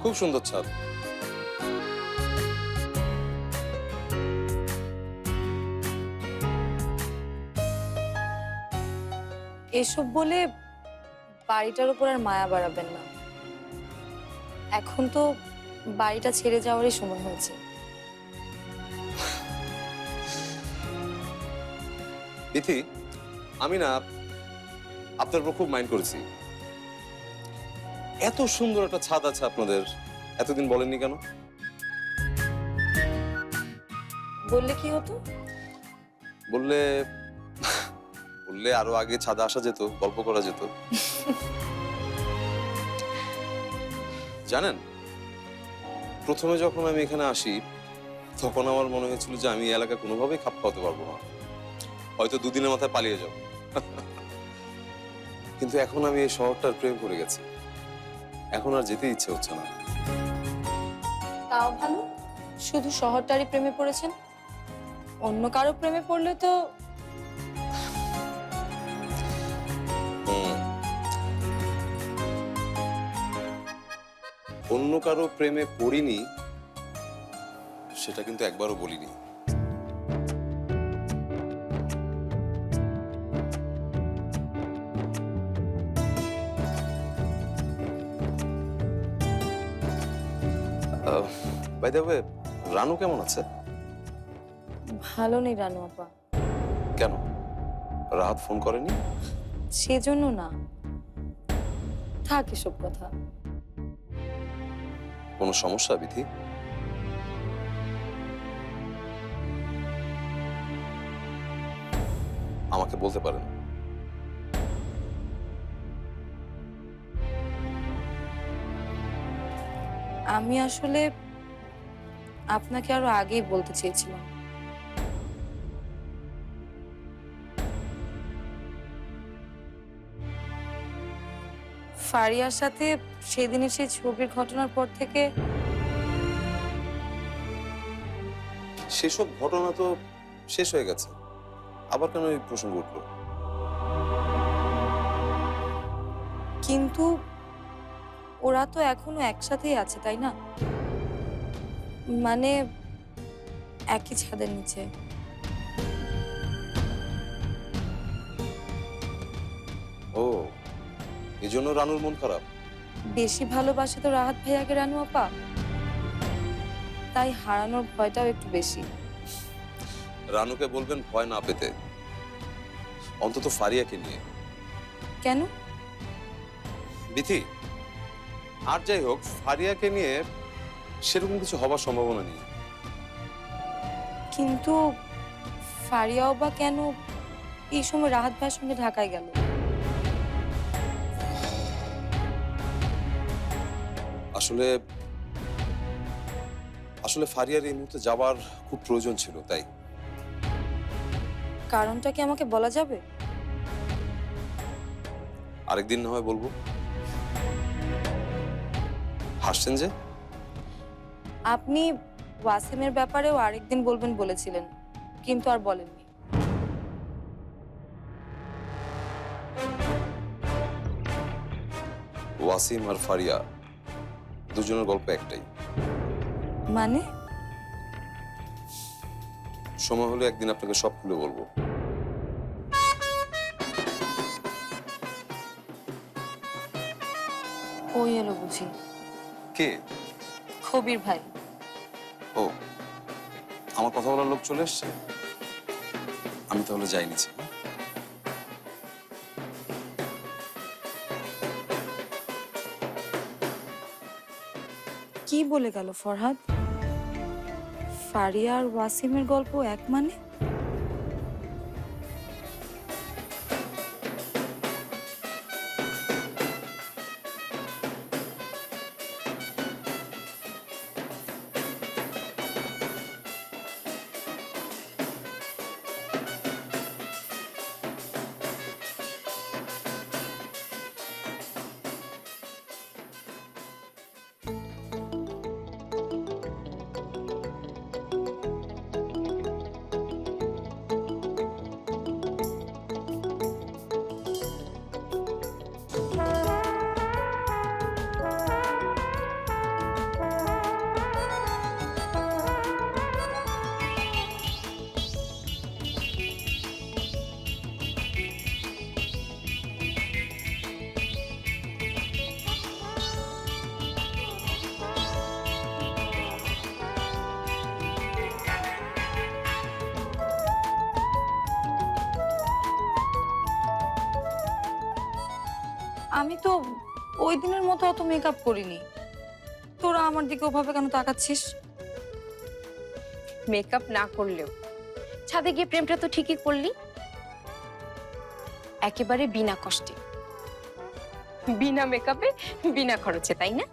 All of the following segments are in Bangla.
খুব সুন্দর ছাদ। এসব বলে বাড়িটার উপর আর মায়া বাড়াবেন না। এখন তো বাড়িটা ছেড়ে যাওয়ারই সময় হয়েছে। ইথি আমি না আপনার উপর খুব মাইন্ড করেছি। এত সুন্দর একটা ছাদ আছে আপনাদের। এতদিন বলেননি কেন? বললে কি হতো? বললে বললে আরও আগে ছাদে আসা যেত গল্প করা যেত। জানেন প্রথমে যখন আমি এখানে আসি তখন আমার মনে হয়েছিল যে আমি এলাকা কোনোভাবেই খাপ খাওয়াতে পারব না। হয়তো দুদিনের মাথায় পালিয়ে যাব। কিন্তু এখন আমি এই শহরটার প্রেম করে গেছি। এখন আর যেতে ইচ্ছে হচ্ছে না। তাও ভালো? শুধু শহরটারই প্রেমে পড়েছেন? অন্য কারও প্রেমে পড়লে তো অন্য কারও প্রেমে পড়িনি সেটা কিন্তু একবারও বলিনি। বাই দ্য ওয়ে রানু কেমন আছে? ভালো নেই রানু আপা। কেন? রাহাত ফোন করেনি? সেজন্য না। থাক এসব কথা। কোনো সমস্যা বিধি? আমাকে বলতে পারেন। আমি আসলে আপনাকে আরও আগেই বলতে চেয়েছিলাম। ফারিয়ার সাথে সেদিনের সেই ছবির ঘটনার পর থেকে সেসব ঘটনা তো শেষ হয়ে গেছে। আবার কেন এই প্রসঙ্গ উঠল? কিন্তু ওরা তো এখনও একসাথেই আছে তাই না? মানে একই ছাদের নিচে। ও এজন্য রানুর মন খারাপ? বেশি ভালোবাসে তো রাহাত ভাইয়াকে রানু আপা। তাই হারানোর ভয়টাও একটু বেশি। রানুকে বলবেন ভয় না পেতে। অন্তত ফারিয়াকে নিয়ে। কেন? বিথি আর যাই হোক ফারিয়াকে নিয়ে সেরকম কিছু হবার সম্ভাবনা নেই। কিন্তু ফারিয়াও বা কেন এই সময় রাহাত ভাইয়ের সঙ্গে ঢাকায় গেল? আসলে আসলে ফারিয়ার এই মুহূর্তে যাবার খুব প্রয়োজন ছিল তাই। কারণটা কি আমাকে বলা যাবে? আরেকদিন না হয় বলব। হাসছেন যে? আপনি ওয়াসিমের ব্যাপারেও আরেকদিন বলবেন বলেছিলেন কিন্তু আর বলেননি। ওয়াসিম আর ফারিয়া দুজনের গল্প একটাই। মানে? সময় হলে একদিন আপনাকে সব খুলে বলব। ওই এলো বুঝি। কে? কবির ভাই। ও, আমার কথা বলার লোক চলে এসছে? আমি তাহলে যাই নিচে। কি বলে গেল ফরহাদ? ফারিয়া আর ওয়াসিমের গল্প এক মানে? আমি তো ওই দিনের মতো অত মেকআপ করিনি। তোরা আমার দিকে ওভাবে কেন তাকাচ্ছিস? মেকআপ না করলেও। ছাদে গিয়ে প্রেমটা তো ঠিকই করলি। একেবারে বিনা কষ্টে। বিনা মেকআপে বিনা খরচে তাই না?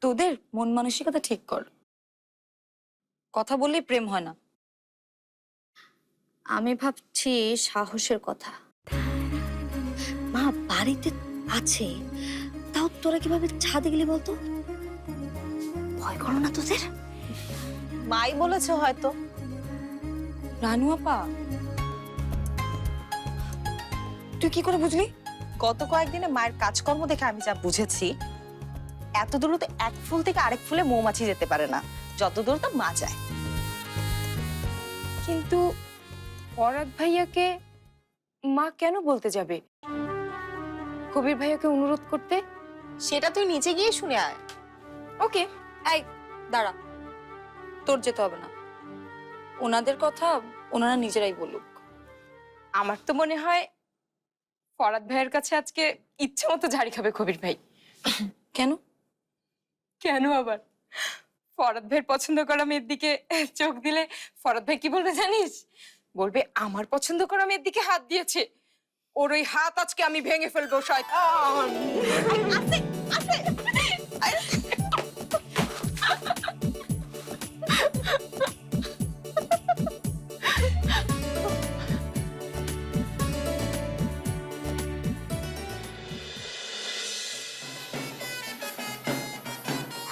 তোদের মন মানসিকতা ঠিক কর। কথা বললেই প্রেম হয় না। আমি ভাবছি সাহসের কথা। মা বাড়িতে আছে। তাও তোরা কীভাবে ছাদে গেলি বলতো? ভয় করো না তোদের। মাই বলেছে হয়তো। রানু আপা। তুই কি করে বুঝলি? গত কয়েকদিনে মায়ের কাজকর্ম দেখে আমি যা বুঝেছি, এত দূর তো এক ফুল থেকে আরেক ফুলে মৌমাছি যেতে পারে না। যত দূর তো মা যায়। কিন্তু পরাগ ভাইয়াকে মা কেন বলতে যাবে? কবির ভাইয়াকে অনুরোধ করতে? সেটা তুই নিচে গিয়ে শুনে আয়। ওকে। এই দাঁড়া। তোর যেতে হবে না। ওনাদের কথা ওনারা নিজেরাই বলুক। আমার তো মনে হয় ফরাদ ভাইয়ের কাছে আজকে ইচ্ছে মতো ঝাড়ি খাবে কবির ভাই। কেন? কেন আবার? ফরাদ ভাইয়ের পছন্দ করা মেয়ের দিকে চোখ দিলে ফরাদ ভাই কি বলবে জানিস? বলবে আমার পছন্দ করা মেয়ের দিকে হাত দিয়েছে। ওর ওই হাত আজকে আমি ভেঙে ফেলব শয়তান।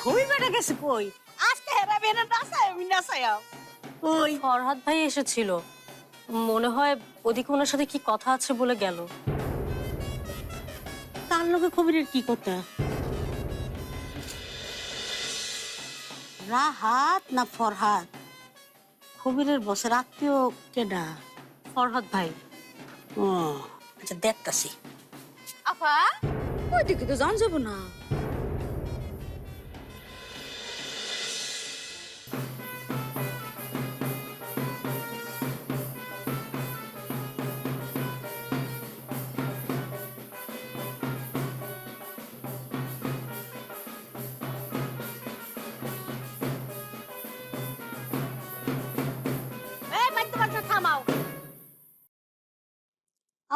খুবই বেড়ে গেছে কই? আজকে হেরা বেড়ে নাচায় আমি নাচায়াও ওই ফরহাদ ভাই এসেছিল। মনে হয় ওদিকে ওনার সাথে কি কথা আছে বলে গেল। তার লোকে কবিরের কি কথা রাহাত না ফরহাদ? কবিরের বসের আত্মীয় কেডা? ফরহাদ ভাই। ও আচ্ছা দেখতাছি। আপা ওইদিকে তো জান যাব না।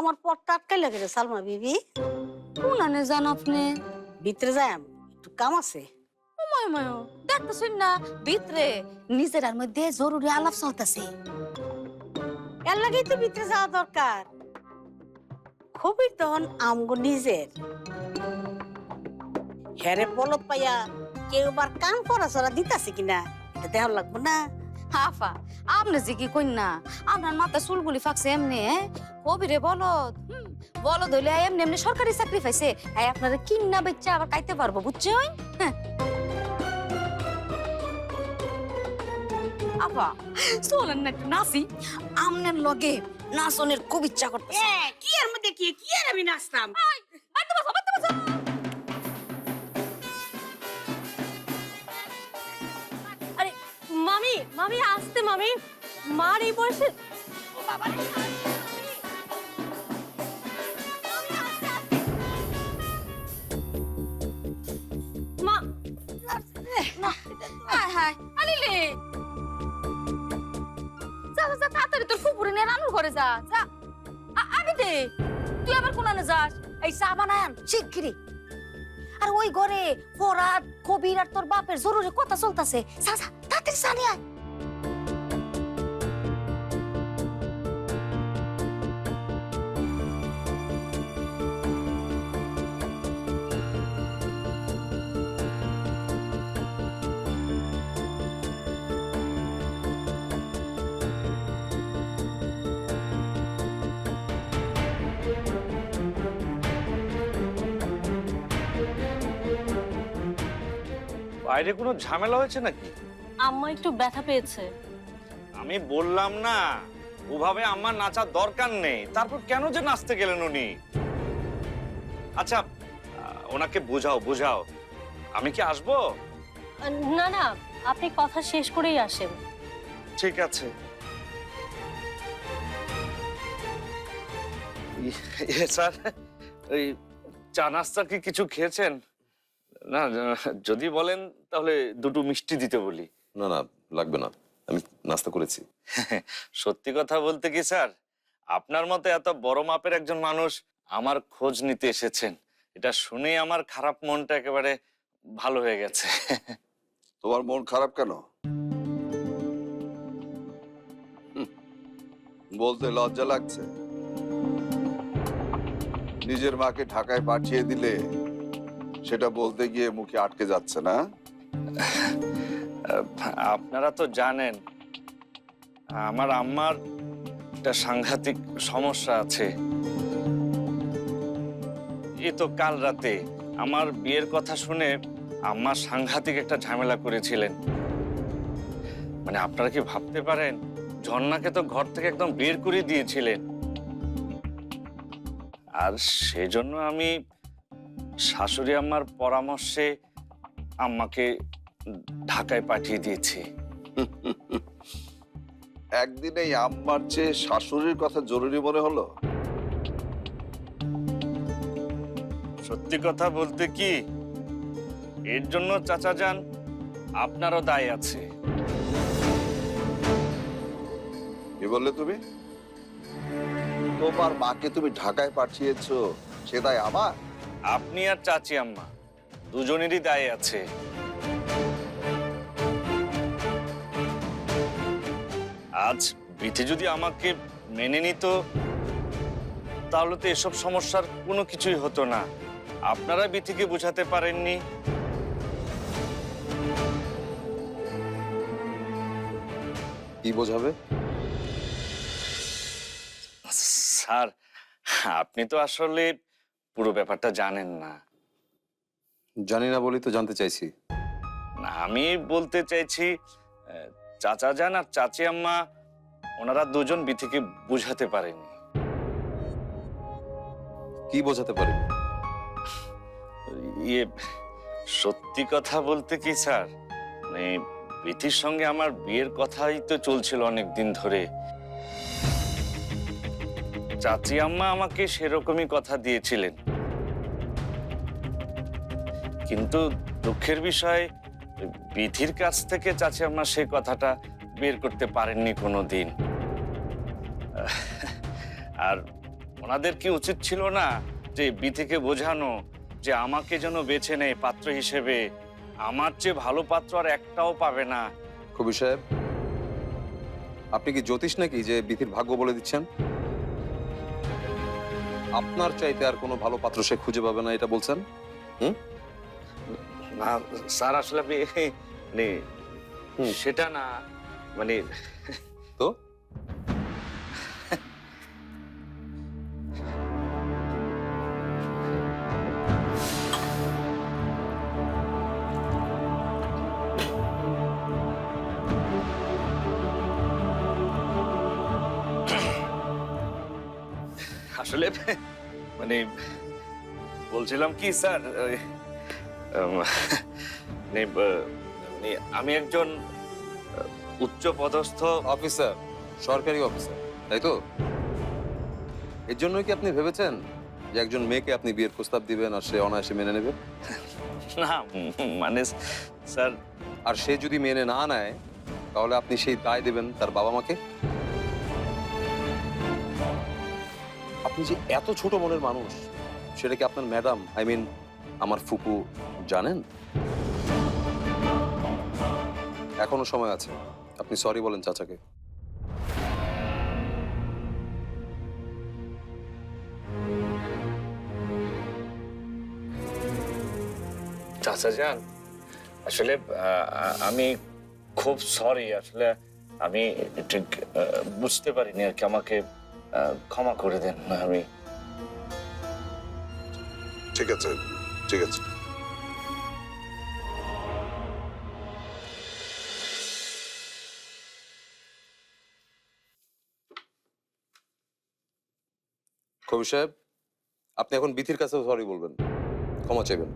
আমার পথটা আটকাই লাগে রে সালমা বিবি। কোনানে জান আপনি? ভিতরে যাই একটু কাম আছে। ময় ময় দেখতেছেন না? ভিতরে নিজের মধ্যে জরুরি আলাপ চলতেছে। এর লাগেই তো ভিতরে যাওয়া দরকার। খুবই তখন আমগো নিজের। হেরে বলত পাইয়া কেউ বার কাম করা চলা দিতাছে কিনা এটা দেহ লাগবো না। হাফা আপনি যে কি কইন না? আপনার মাথা চুলগুলি ফাকছে এমনি কবিরে বলদ হুম, বলদ হইলে এমনি এমনি সরকারি চাকরি পাইছে। এই আপনারা কিন্না বেচা আবার খাইতে পারব বুঝছেন আপা চলেন না একটু নাচি। আমনের লগে নাচনের খুব ইচ্ছা করতেছে। কি এর মধ্যে কি? কি আর আমি নাচতাম? আরে মামি মামি আসতে মামি। মার এই বয়সে মা আলিলে যা যা, যা তাড়াতাড়ি তোর ফুপুরে নিয়ে রান্নার ঘরে যা যা। আমি দে তুই আবার কোনানে যাস? এই চা বানায়ান শিগগিরি আর ওই ঘরে ফরাদ কবির আর তোর বাপের জরুরি কথা চলতেছে। যা যা। তাড়াতাড়ি চা নিয়ে আয় বাইরে কোনো ঝামেলা হয়েছে নাকি আম্মা একটু ব্যথা পেয়েছে। আমি বললাম না ওভাবে আমার নাচার দরকার নেই। তারপর কেন যে নাচতে গেলেন উনি? আচ্ছা ওনাকে বোঝাও বোঝাও। আমি কি আসব? না না আপনি কথা শেষ করেই আসেন। ঠিক আছে। স্যার ওই চা নাস্তা কি কিছু খেয়েছেন? না যদি বলেন তাহলে দুটো মিষ্টি দিতে বলি। না না লাগবে না। আমি নাস্তা করেছি। সত্যি কথা বলতে কি স্যার? আপনার মতো এত বড় মাপের একজন মানুষ আমার খোঁজ নিতে এসেছেন। এটা শুনে আমার খারাপ মনটা একেবারে ভালো হয়ে গেছে। তোমার মন খারাপ কেন? বলতে লজ্জা লাগছে। নিজের মাকে ঢাকায় পাঠিয়ে দিলে সেটা বলতে গিয়ে মুখে আটকে যাচ্ছে না? আপনারা তো জানেন, আমার আম্মার একটা সাংঘাতিক সমস্যা আছে। এ তো কাল রাতে আমার বিয়ের কথা শুনে আম্মা সাংঘাতিক একটা ঝামেলা করেছিলেন। মানে আপনারা কি ভাবতে পারেন, ঝর্ণাকে তো ঘর থেকে একদম বের করে দিয়েছিলেন। আর সেজন্য আমি শাশুড়ি আম্মার পরামর্শে আম্মাকে ঢাকায় পাঠিয়ে দিয়েছি। একদিন এই আম্মার চেয়ে শাশুড়ির কথা জরুরি মনে হলো? সত্যি কথা বলতে কি এর জন্য চাচা যান আপনারও দায় আছে। কি বললে তুমি? তোমার মাকে তুমি ঢাকায় পাঠিয়েছো দায় আমার? আপনি আর চাচি আম্মা দুজনেরই দায় আছে। আজ বিথি যদি আমাকে মেনে নিত তাহলে তো এসব সমস্যার কোনো কিছুই হতো না। আপনারা বিথিকে বোঝাতে পারেননি। কি বোঝাবে? স্যার আপনি তো আসলে পুরো ব্যাপারটা জানেন না। জানি না বলেই তো জানতে চাইছি। না, আমি বলতে চাইছি চাচা যান আর চাচি আম্মা ওনারা দুজন বিথিকে বুঝাতে পারেনি। কি বোঝাতে পারি? ইয়ে সত্যি কথা বলতে কি স্যার? মানে বিথির সঙ্গে আমার বিয়ের কথাই তো চলছিল অনেক দিন ধরে। চাচি আম্মা আমাকে সেরকমই কথা দিয়েছিলেন। কিন্তু দুঃখের বিষয় বিধির কাছ থেকে চাচি আম্মা সেই কথাটা বের করতে পারেননি কোনো দিন আর ওনাদের কি উচিত ছিল না যে বিধিকে বোঝানো, যে আমাকে যেন বেছে নেয় পাত্র হিসেবে? আমার চেয়ে ভালো পাত্র আর একটাও পাবে না। কবি সাহেব, আপনি কি জ্যোতিষ নাকি যে বিধির ভাগ্য বলে দিচ্ছেন? আপনার চাইতে আর কোনো ভালো পাত্র সে খুঁজে পাবে না, এটা বলছেন? না স্যার আসলে আমি মানে সেটা না মানে তো? আসলে মানে বলছিলাম কি স্যার মানে, মানে আমি একজন উচ্চ পদস্থ অফিসার সরকারি অফিসার তাই তো? এর জন্যই কি আপনি ভেবেছেন যে একজন মেয়েকে আপনি বিয়ের প্রস্তাব দিবেন আর সে অনায়াসে মেনে নেবে? না মানে স্যার আর সে যদি মেনে না নেয় তাহলে আপনি সেই দায় দেবেন তার বাবা মাকে? আপনি যে এত ছোট মনের মানুষ সেটা কি আপনার ম্যাডাম আই মিন আমার ফুপু জানেন? এখনও সময় আছে। আপনি সরি বলেন চাচাকে। চাচা যান। আসলে আমি খুব সরি। আসলে আমি ঠিক বুঝতে পারিনি আর কি। আমাকে ক্ষমা করে দেন আমি। ঠিক আছে ঠিক আছে। কবি সাহেব আপনি এখন বিথির কাছে সরি বলবেন। ক্ষমা চাইবেন।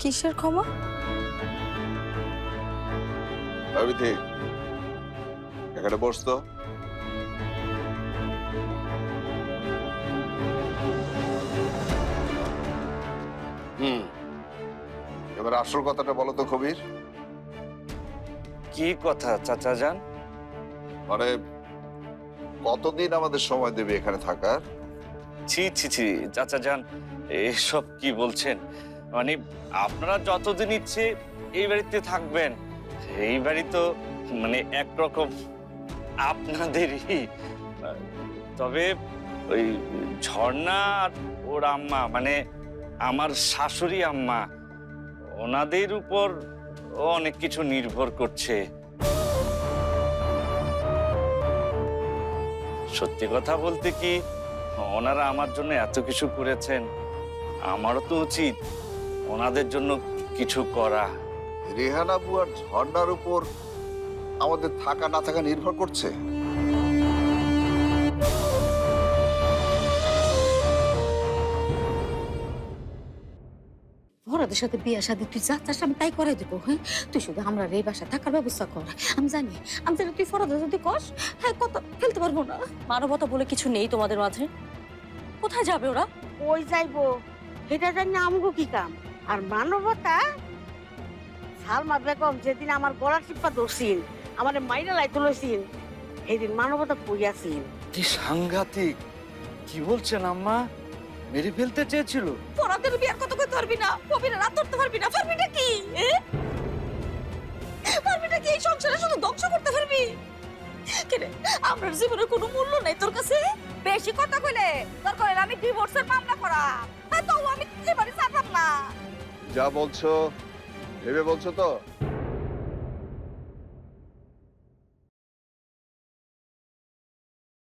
কিসের ক্ষমা? বিথি এখানে বসতো হুম এবার আসল কথাটা বলো তো কবির। কি কথা চাচা যান? মানে কতদিন আমাদের সময় দেবে এখানে থাকার? ছি ছি ছি চাচা যান এসব কি বলছেন? মানে আপনারা যতদিন ইচ্ছে এই বাড়িতে থাকবেন এই বাড়ি তো মানে একরকম আপনাদেরই। তবে ওই ঝর্ণা আর ওর আম্মা মানে আমার শাশুড়ি আম্মা ওনাদের উপর অনেক কিছু নির্ভর করছে। সত্যি কথা বলতে কি, ওনারা আমার জন্য এত কিছু করেছেন, আমারও তো উচিত ওনাদের জন্য কিছু করা। রেহানাবু আর ঝর্ণার উপর আমাদের থাকা না থাকা নির্ভর করছে? ভরাদের সাথে বিয়ে শাদী তুই যা চাস আমি তাই করে দিব হ্যাঁ? তুই শুধু আমরা এই বাসা থাকার ব্যবস্থা কর। আমি জানি আমি জানি তুই ফরাদের যদি কস হ্যাঁ কত ফেলতে পারব না। মানবতা বলে কিছু নেই তোমাদের মাঝে? কোথায় যাবে ওরা? ওই যাইবো। সেটা জানি না আমগো কি কাম? আর মানবতা? সালমা বেগম যেদিন আমার গলা টিপা ধরছিন আমার মাইরা লাই তুলেছিন সেদিন মানবতা কইয়াছিন কি সাংঘাতিক কি বলছেন আম্মা? মেরে ফেলতে চেয়েছিল। ফরাদের বিয়ার কত করতে পারবি না? কবিরা রাত ধরতে পারবি না? পারবিটা কি? এ? পারবিটা কি? এই সংসারে শুধু ধ্বংস করতে পারবি? কেরে আমার জীবনের কোনো মূল্য নেই তোর কাছে? বেশি কথা কইলে তোর কইলে আমি ডিভোর্সের মামলা করা হ্যাঁ তো আমি এবারে চাপাম না। যা বলছো ভেবে বলছো তো?